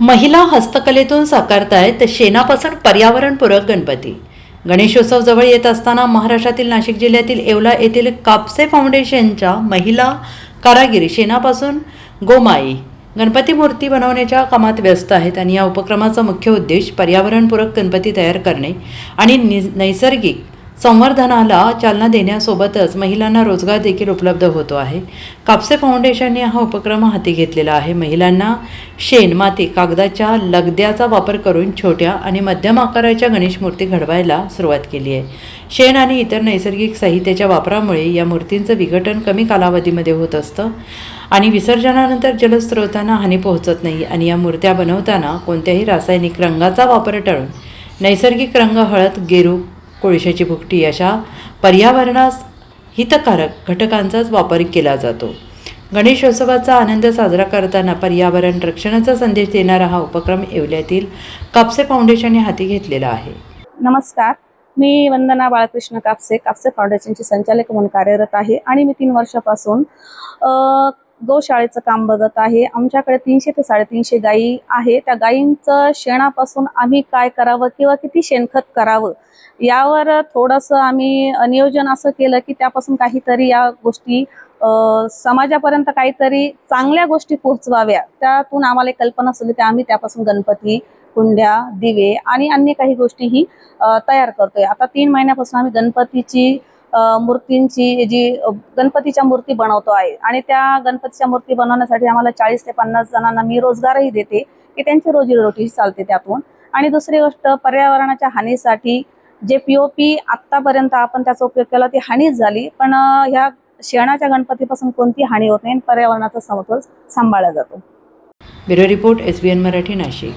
महिला हस्तकलेतून साकारतायत शेणापासून पर्यावरणपूरक गणपती. गणेशोत्सव जवळ येत असताना महाराष्ट्रातील नाशिक जिल्ह्यातील येवला येथील कापसे फाउंडेशनच्या महिला कारागिरी शेणापासून गोमाई. गणपती मूर्ती बनवण्याच्या कामात व्यस्त आहेत आणि या उपक्रमाचा मुख्य उद्देश पर्यावरणपूरक गणपती तयार करणे आणि नि नैसर्गिक संवर्धनाला चालना देण्यासोबतच महिलांना रोजगार देखील उपलब्ध होतो आहे. कापसे फाउंडेशनने हा उपक्रम हाती घेतलेला आहे. महिलांना शेण माती कागदाच्या लगद्याचा वापर करून छोट्या आणि मध्यम आकाराच्या गणेश मूर्ती घडवायला सुरुवात केली आहे. शेण आणि इतर नैसर्गिक साहित्याच्या वापरामुळे या मूर्तींचं विघटन कमी कालावधीमध्ये होत असतं आणि विसर्जनानंतर जलस्रोतांना हानी पोहोचत नाही आणि या मूर्त्या बनवताना कोणत्याही रासायनिक रंगाचा वापर टाळून नैसर्गिक रंग हळद गेरू कोळशाची भुकटी अशा पर्यावरणास हितकारक घटकांचाच वापर केला जातो. गणेशोत्सवाचा आनंद साजरा करताना पर्यावरण रक्षणाचा संदेश देणारा हा उपक्रम येवल्यातील कापसे फाउंडेशनने हाती घेतलेला आहे. नमस्कार. मी वंदना बाळकृष्ण कापसे कापसे फाउंडेशनची संचालक म्हणून कार्यरत आहे आणि मी तीन वर्षापासून गोशाळेचं काम बघत आहे. आमच्याकडे तीनशे ते साडेतीनशे गायी आहे. त्या गायींचं शेणापासून आम्ही काय करावं किंवा किती शेणखत करावं यावर थोडंसं आम्ही नियोजन असं केलं की त्यापासून काहीतरी या गोष्टी समाजापर्यंत काहीतरी चांगल्या गोष्टी पोहोचवाव्या. त्यातून आम्हाला एक कल्पना असली की आम्ही त्यापासून गणपती कुंड्या दिवे आणि अन्य काही गोष्टीही तयार करतोय. आता तीन महिन्यापासून आम्ही गणपतीची मूर्तींची जी गणपतीच्या मूर्ती बनवतो आहे. आणि त्या गणपतीच्या मूर्ती बनवण्यासाठी आम्हाला चाळीस ते पन्नास जणांना मी रोजगारही देते की त्यांची रोजीरोटी चालते त्यातून. आणि दुसरी गोष्ट पर्यावरणाच्या हानीसाठी जे पी ओ पी आत्तापर्यंत आपण त्याचा उपयोग केला ती हानीच झाली. पण ह्या शेणाच्या गणपतीपासून कोणती हानी होत नाही आणि पर्यावरणाचा समतोल सांभाळला जातो. Bureau report S B N Marathi Nashik.